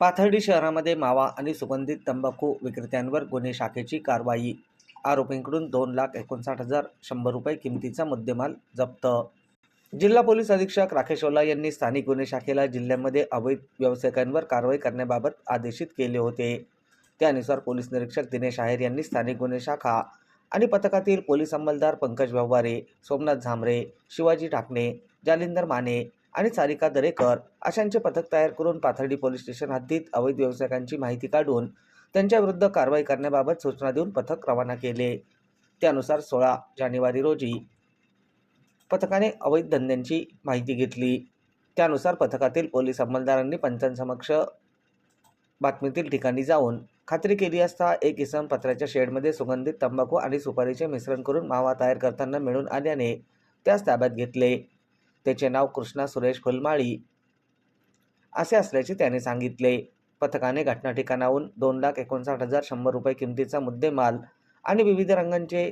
पाथर्डी शहरामध्ये मावा आणि सुगंधित तंबाखू विक्रेत्यांवर गुन्हे शाखेची कारवाई. आरोपींकडून दोन लाख एकोणसाठ हजार शंभर रुपये किमतीचा मुद्देमाल जप्त. जिल्हा पोलीस अधीक्षक राकेश ओला यांनी स्थानिक गुन्हे शाखेला जिल्ह्यामध्ये अवैध व्यावसायिकांवर कारवाई करण्याबाबत आदेशित केले होते. त्यानुसार पोलीस निरीक्षक दिनेश आहेर यांनी स्थानिक गुन्हे शाखा आणि पथकातील पोलीस अंमलदार पंकज व्यवहारे सोमनाथ झांबरे शिवाजी ढाकणे जालिंदर माने आणि सारिका दरेकर अशांचे पथक तयार करून पाथर्डी पोलीस स्टेशन हद्दीत अवैध व्यावसायिकांची माहिती काढून त्यांच्याविरुद्ध कारवाई करण्याबाबत सूचना देऊन पथक रवाना केले. त्यानुसार सोळा जानेवारी रोजी पथकाने अवैध धंद्यांची माहिती घेतली. त्यानुसार पथकातील पोलीस अंमलदारांनी पंचांसमक्ष बातमीतील ठिकाणी जाऊन खात्री केली असता एक इसम पत्राच्या शेडमध्ये सुगंधित तंबाखू आणि सुपारीचे मिश्रण करून मावा तयार करताना मिळून आल्याने त्यास ताब्यात घेतले. त्याचे नाव कृष्णा सुरेश फुलमाळी असे असल्याचे त्याने सांगितले. पथकाने घटना ठिकाणाहून दोन लाख एकोणसाठ हजार शंभर रुपये किमतीचा मुद्देमाल आणि विविध रंगांचे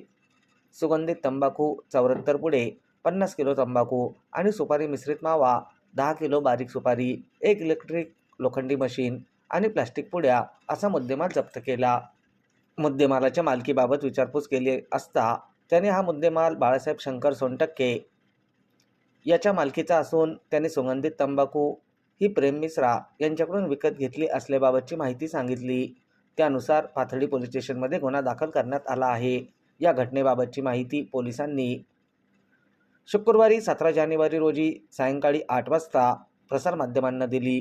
सुगंधित तंबाखू चौऱ्याहत्तर पुढे पन्नास किलो तंबाखू आणि सुपारी मिश्रित मावा दहा किलो बारीक सुपारी एक इलेक्ट्रिक लोखंडी मशीन आणि प्लास्टिक पुड्या असा मुद्देमाल जप्त केला. मुद्देमालाच्या मालकीबाबत विचारपूस केली असता त्याने हा मुद्देमाल बाळासाहेब शंकर सोनटक्के याच्या मालकीचा असून त्याने सुगंधित तंबाखू ही प्रेम मिश्रा यांच्याकडून विकत घेतली असल्याबाबतची माहिती सांगितली. त्यानुसार पाथर्डी पोलीस स्टेशनमध्ये गुन्हा दाखल करण्यात आला आहे. या घटनेबाबतची माहिती पोलिसांनी शुक्रवारी सतरा जानेवारी रोजी सायंकाळी आठ वाजता प्रसारमाध्यमांना दिली.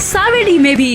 सावेडी में भी।